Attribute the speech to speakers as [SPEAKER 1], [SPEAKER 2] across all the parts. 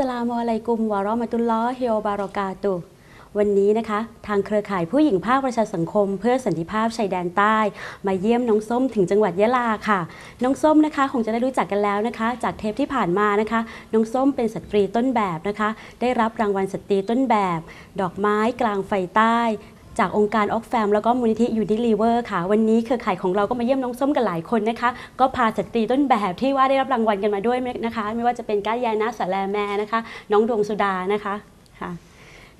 [SPEAKER 1] สลามอะลัยกุมวารอมาตุลลอฮิวะบารอกาตุวันนี้นะคะ ทางเครือข่ายผู้หญิงภาคประชาสังคม เพื่อสันติภาพชายแดนใต้ มาเยี่ยมน้องส้มถึงจังหวัดยะลาค่ะ น้องส้มนะคะ คงจะได้รู้จักกันแล้วนะคะ จากเทปที่ผ่านมานะคะ น้องส้มเป็นสตรีต้นแบบนะคะ ได้รับรางวัลสตรีต้นแบบ ดอกไม้กลางไฟใต้ จากองค์การออกแฟมแล้วก็มูลนิธิยูนิลีเวอร์ค่ะ วันนี้เครือข่ายของเราก็มาเยี่ยมน้องส้มกันหลายคนนะคะ ก็พาสตรีต้นแบบที่ว่าได้รับรางวัลกันมาด้วยนะคะ ไม่ว่าจะเป็นก้ายานาสาแลแมนะคะ น้องดวงสุดานะคะค่ะ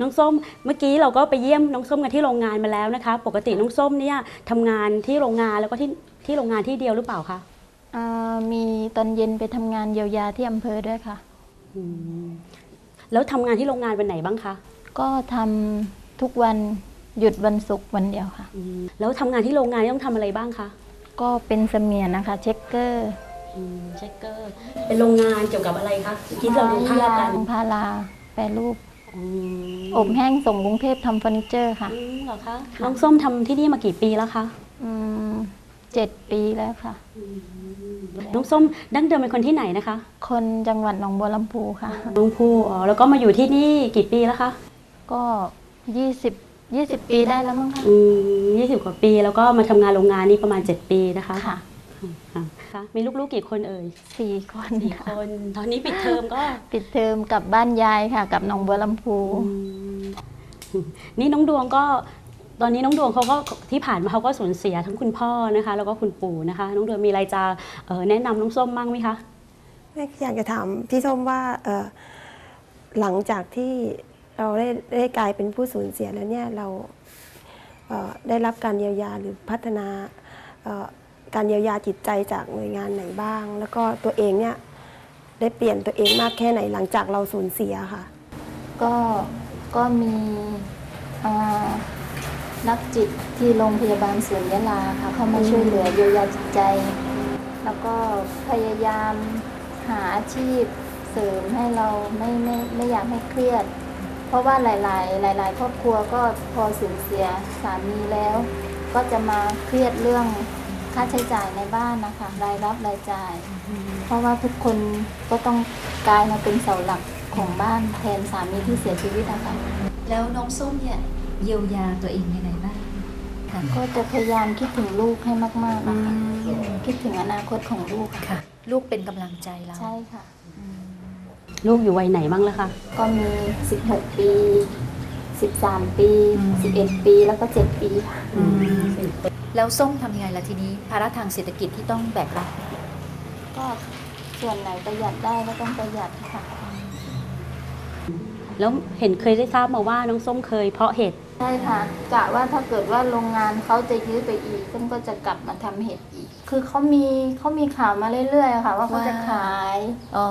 [SPEAKER 1] น้องส้มเมื่อกี้เราก็ไปเยี่ยมน้องส้มกันที่โรงงานมาแล้วนะคะ ปกติน้องส้มเนี่ยทำงานที่โรงงานแล้วก็ที่ที่โรงงานที่เดียวหรือเปล่าคะ
[SPEAKER 2] อ่ามีตอนเย็นไปทำงานเยียวยาที่อำเภอด้วยค่ะ
[SPEAKER 1] อืมแล้วทำงานที่โรงงานวันไหนบ้างคะ
[SPEAKER 2] ก็ทำทุกวัน หยุดวันศุกร์วันเดียวค่ะ
[SPEAKER 1] อืมแล้วทำงานที่โรงงานนี่ต้องทำอะไรบ้างคะ
[SPEAKER 2] ก็เป็นเสมียนนะคะ เช็คเกอร์
[SPEAKER 1] อืมเช็คเกอร์ เป็นโรงงานเกี่ยวกับอะไรคะคิดเราดูภาพกัน
[SPEAKER 2] ยางพาราแปรรูป
[SPEAKER 1] อืม
[SPEAKER 2] อบแห้งส่งกรุงเทพทำเฟอร์นิเจอร์ค่ะ
[SPEAKER 1] อืมเหรอคะน้องส้มทำที่นี่มากี่ปีแล้วคะ
[SPEAKER 2] อืมเจ็ดปีแล้วค่ะ
[SPEAKER 1] น้องส้มดั้งเดิมเป็นคนที่ไหนนะคะ
[SPEAKER 2] คนจังหวัดหนองบัวลำพูค่ะ
[SPEAKER 1] น้องภูอ๋อแล้วก็มาอยู่ที่นี่กี่ปีแล้วคะ
[SPEAKER 2] ก็ยี่สิบ ยี่สิบปีได้แล้วมั้งคะ
[SPEAKER 1] อืมยี่สิบกว่าปี แล้วก็มาทำงานโรงงานนี่ประมาณ 7 ปีนะคะ
[SPEAKER 2] ค่ะ
[SPEAKER 1] ค่ะค่ะมีลูกๆกี่คนเอ่ย
[SPEAKER 2] สี่คน
[SPEAKER 1] สี่
[SPEAKER 2] ค่ะ
[SPEAKER 1] คนตอนนี้ปิดเทอมก็
[SPEAKER 2] ปิดเทอมกลับบ้านยายค่ะกับหนองบัวลำพู
[SPEAKER 1] อืมนี่น้องดวงก็ตอนนี้น้องดวงเขาก็ที่ผ่านมาเขาก็สูญเสียทั้งคุณพ่อนะคะ แล้วก็คุณปู่นะคะ น้องดวงมีอะไรจะเอ่อแนะนำน้องส้มมั่งไหมคะ
[SPEAKER 3] แม่อยากจะถามพี่ส้มว่าเอ่อหลังจากที่ เราได้ได้กลายเป็นผู้สูญเสียแล้วเนี่ยเราเอ่อได้รับการเยียวยาหรือพัฒนาเอ่อการเยียวยาจิตใจจากหน่วยงานไหนบ้าง แล้วก็ตัวเองเนี่ยได้เปลี่ยนตัวเองมากแค่ไหนหลังจากเราสูญเสียค่ะ
[SPEAKER 2] ก็ก็มีอ่านักจิตที่โรงพยาบาลสวนยะลาค่ะเข้ามาช่วยเหลือเยียวยาจิตใจ แล้วก็พยายามหาอาชีพเสริมให้เราไม่ไม่ไม่อยากให้เครียด เพราะว่าหลาย ๆ หลาย ๆ ครอบครัวก็พอสูญเสียสามีแล้ว ก็จะมาเครียดเรื่องค่าใช้จ่ายในบ้านนะคะรายรับรายจ่าย เพราะว่าทุกคนก็ต้องกลายมาเป็นเสาหลักของบ้านแทนสามีที่เสียชีวิตนะคะ
[SPEAKER 4] แล้วน้องส้มเนี่ยเยียวยาตัวเองยังไงบ้างค่ะ
[SPEAKER 2] ก็จะพยายามคิดถึงลูกให้มากๆนะคะคิดถึงอนาคตของลูกอะ
[SPEAKER 4] ค่ะ ลูกเป็นกำลังใจเรา
[SPEAKER 2] ใช่ค่ะ
[SPEAKER 1] ลูกอยู่วัยไหนบ้างแล้วคะ
[SPEAKER 2] ก็มี 16 ปี 13 ปี 11 ปี แล้วก็ 7 ปีค่ะ
[SPEAKER 4] แล้วส้มทำยังไงล่ะทีนี้ภาระทางเศรษฐกิจที่ต้องแบกรับ
[SPEAKER 2] ก็ส่วนไหนประหยัดได้ก็ต้องประหยัดค่ะ
[SPEAKER 1] แล้วเห็นเคยได้ทราบมาว่าน้องส้มเคยเพาะเห็ด
[SPEAKER 2] ใช่ค่ะกะว่าถ้าเกิดว่าโรงงานเขาจะยื้อไปอีกซึ่งก็จะกลับมาทำเห็ดอีก คือเขามีเขามีข่าวมาเรื่อยๆอะค่ะ ว่าเขาจะขาย
[SPEAKER 4] อ๋อ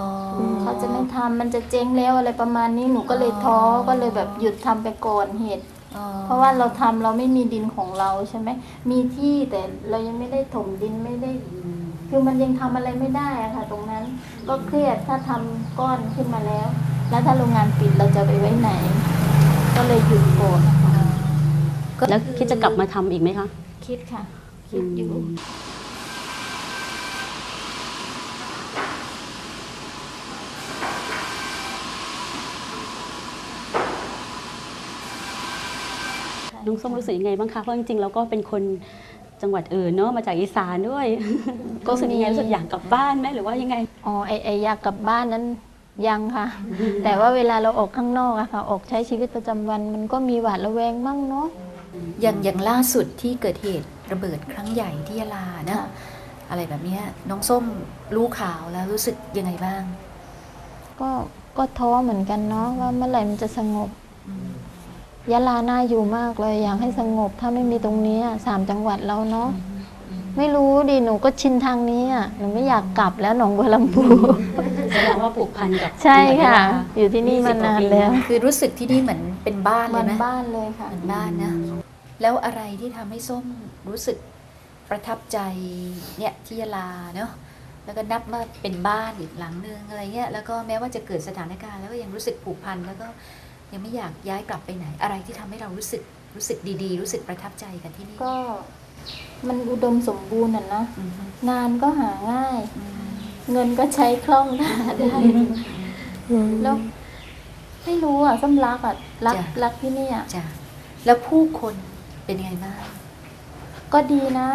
[SPEAKER 2] เขาจะไม่ทำมันจะเจ๊งแล้วอะไรประมาณนี้หนูก็เลยท้อก็เลยแบบหยุดทำไปก่อนเห็ด
[SPEAKER 4] อ๋อ
[SPEAKER 2] เพราะว่าเราทำเราไม่มีดินของเราใช่ไหม มีที่แต่เรายังไม่ได้ถมดินไม่ได้ คือมันยังทำอะไรไม่ได้อะค่ะ ตรงนั้น ก็เครียดถ้าทำก้อนขึ้นมาแล้ว แล้วถ้าโรงงานปิดเราจะไปไว้ไหน ก็เลยหยุดก่อนนะคะ
[SPEAKER 1] แล้วคิดจะกลับมาทำอีกไหมคะ
[SPEAKER 2] คิดค่ะ คิดอยู่
[SPEAKER 1] น้องส้มรู้สึกยังไงบ้างคะ เพราะจริงๆเราก็เป็นคนจังหวัดอื่นเนาะมาจากอีสานด้วย ก็รู้สึกยังไงรู้สึกอยากกลับบ้านไหมหรือว่ายังไง
[SPEAKER 2] อ๋อไอไออยากกลับบ้านนั้น ยังค่ะ แต่ว่าเวลาเราออกข้างนอกอะค่ะ ออกใช้ชีวิตประจำวันมันก็มีหวาดระแวงบ้างเนาะ
[SPEAKER 4] อย่างอย่างล่าสุดที่เกิดเหตุระเบิดครั้งใหญ่ที่ยะลานะ
[SPEAKER 2] ค่ะ
[SPEAKER 4] อะไรแบบเนี้ยน้องส้มรู้ข่าวแล้วรู้สึกยังไงบ้าง
[SPEAKER 2] ก็ก็ท้อเหมือนกันเนาะว่าเมื่อไหร่มันจะสงบยะลาน่าอยู่มากเลยอยากให้สงบถ้าไม่มีตรงนี้อะสามจังหวัดเราเนาะไม่รู้ดิหนูก็ชินทางนี้อะหนูไม่อยากกลับแล้วหนองบัวลำพู
[SPEAKER 1] แสดงว่าผูกพันกับ
[SPEAKER 2] ใช่ค่ะ
[SPEAKER 1] จังหวัดยลา
[SPEAKER 2] อยู่ที่นี่มานานแล้ว
[SPEAKER 4] คือรู้สึกที่นี่เหมือนเป็นบ้าน
[SPEAKER 2] เห
[SPEAKER 4] เล
[SPEAKER 2] มื
[SPEAKER 4] ย
[SPEAKER 2] อน
[SPEAKER 4] ไหม
[SPEAKER 2] บ้านเลยค่ะ
[SPEAKER 4] เหมือนบ้านนะ แล้วอะไรที่ทำให้ส้มรู้สึกประทับใจเนี่ยที่ยะลาเนาะแล้วก็นับว่าเป็นบ้านอีกหลังนึงอะไรเงี้ยแล้วก็แม้ว่าจะเกิดสถานการณ์แล้วก็ยังรู้สึกผูกพันแล้วก็ยังไม่อยากย้ายกลับไปไหน อะไรที่ทำให้เรารู้สึกรู้สึกดีๆ รู้สึกประทับใจกันที่นี่
[SPEAKER 2] ก็มันอุดมสมบูรณ์อะนะ
[SPEAKER 4] อืม
[SPEAKER 2] งานก็หาง่าย
[SPEAKER 4] อืม
[SPEAKER 2] เงินก็ใช้คล่องได้ได้แล้วไม่รู้อะส้มรักอะรัก
[SPEAKER 4] จ้ะ
[SPEAKER 2] รักที่นี่อะ
[SPEAKER 4] จ้ะแล้วผู้คนเป็นยังไงบ้าง
[SPEAKER 2] ก็ดีนะ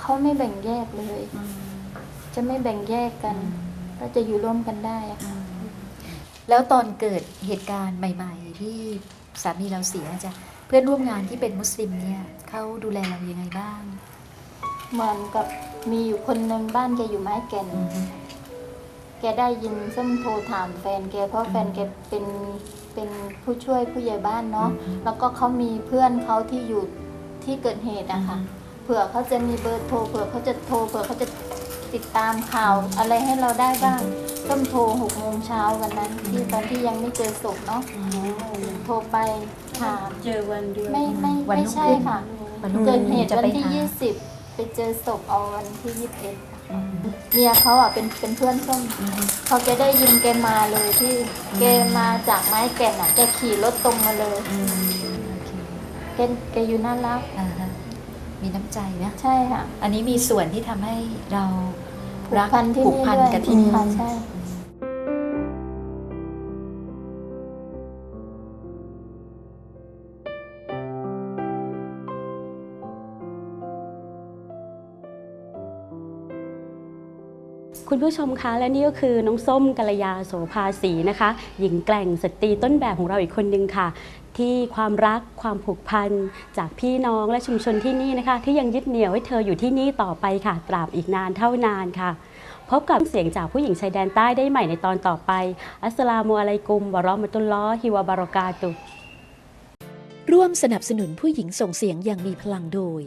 [SPEAKER 2] เขาไม่แบ่งแยกเลย
[SPEAKER 4] อืม
[SPEAKER 2] จะไม่แบ่งแยกกัน ก็จะอยู่ร่วมกันได้อะ
[SPEAKER 4] อืมแล้วตอนเกิดเหตุการณ์ใหม่ ๆ ที่สามีเราเสียจ้ะเพื่อนร่วมงานที่เป็นมุสลิมเนี่ยเขาดูแลเรายังไงบ้าง
[SPEAKER 2] เหมือนกับมีอยู่คนหนึ่งบ้านแกอยู่ไม้แก่น
[SPEAKER 4] อืม
[SPEAKER 2] แกได้ยินส้มโทรถามแฟนแกเพราะแฟนแกเป็นเป็นผู้ช่วยผู้ใหญ่บ้านเนาะ
[SPEAKER 4] อืม
[SPEAKER 2] แล้วก็เขามีเพื่อนเขาที่อยู่ที่เกิดเหตุอะค่ะเผื่อเขาจะมีเบอร์โทรเผื่อเขาจะโทรเผื่อเขาจะติดตามข่าวอะไรให้เราได้บ้างส้มโทรหกโมงเช้าวันนั้น ที่ตอนที่ยังไม่เจอศพเนาะโทรไปถาม
[SPEAKER 1] เจอวันเดียว
[SPEAKER 2] ไม่ไม่
[SPEAKER 4] วัน
[SPEAKER 2] ไม่
[SPEAKER 4] รุ่ง
[SPEAKER 2] ใช่
[SPEAKER 4] ขึ้น
[SPEAKER 2] ค่ะ
[SPEAKER 4] วันรุ่ง
[SPEAKER 2] เกิ
[SPEAKER 4] ขึ้
[SPEAKER 2] ด
[SPEAKER 4] น
[SPEAKER 2] เหตุ
[SPEAKER 4] จะ
[SPEAKER 2] วัน
[SPEAKER 4] ไป
[SPEAKER 2] ที่
[SPEAKER 4] หา
[SPEAKER 2] ยี่สิบไปเจอศพเอาวันที่ยี่สิบเอ็ด
[SPEAKER 4] อืม
[SPEAKER 2] เมียเขาอะเป็นเป็นเพื่อนส้ม
[SPEAKER 4] อืม
[SPEAKER 2] พอแกได้ยินแกมาเลยที่แกมาจากไม้แก่นอะแกขี่รถตรงมาเลย
[SPEAKER 4] อืมโอเค
[SPEAKER 2] แกแกอยู่น่ารัก
[SPEAKER 4] อ่าฮะมีน้ำใจนะ
[SPEAKER 2] ใช่ค่ะ
[SPEAKER 4] อันนี้มีส่วนที่ทำให้เรา
[SPEAKER 2] ผูก
[SPEAKER 4] รัก
[SPEAKER 2] พันที่
[SPEAKER 4] ผูก
[SPEAKER 2] นี่
[SPEAKER 4] พัน
[SPEAKER 2] ด้วย
[SPEAKER 4] กับที่นี่
[SPEAKER 2] ค่ะใช่
[SPEAKER 1] คุณผู้ชมคะและนี่ก็คือน้องส้มกัลยาโสภาสีนะคะ หญิงแกร่งสตรีต้นแบบของเราอีกคนนึงค่ะ ที่ความรักความผูกพันจากพี่น้องและชุมชนที่นี่นะคะ ที่ยังยึดเหนี่ยวให้เธออยู่ที่นี่ต่อไปค่ะ ตราบอีกนานเท่านานค่ะ พบกับเสียงจากผู้หญิงชายแดนใต้ได้ใหม่ในตอนต่อไป อัสลามุอะลัยกุมวะราะมะตุลลอฮิวะบารอกาตุ
[SPEAKER 5] ร่วมสนับสนุนผู้หญิงส่งเสียงอย่างมีพลังโดย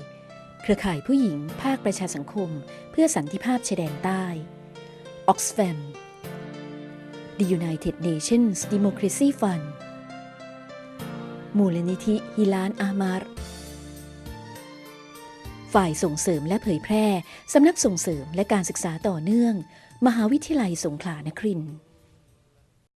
[SPEAKER 5] เครือข่ายผู้หญิงภาคประชาสังคม เพื่อสันติภาพชายแดนใต้ Oxfam The United Nations Democracy Fund มูลนิธิฮิลานอามาร์ฝ่ายส่งเสริมและเผยแพร่ สำนักส่งเสริมและการศึกษาต่อเนื่อง มหาวิทยาลัยสงขลานครินทร์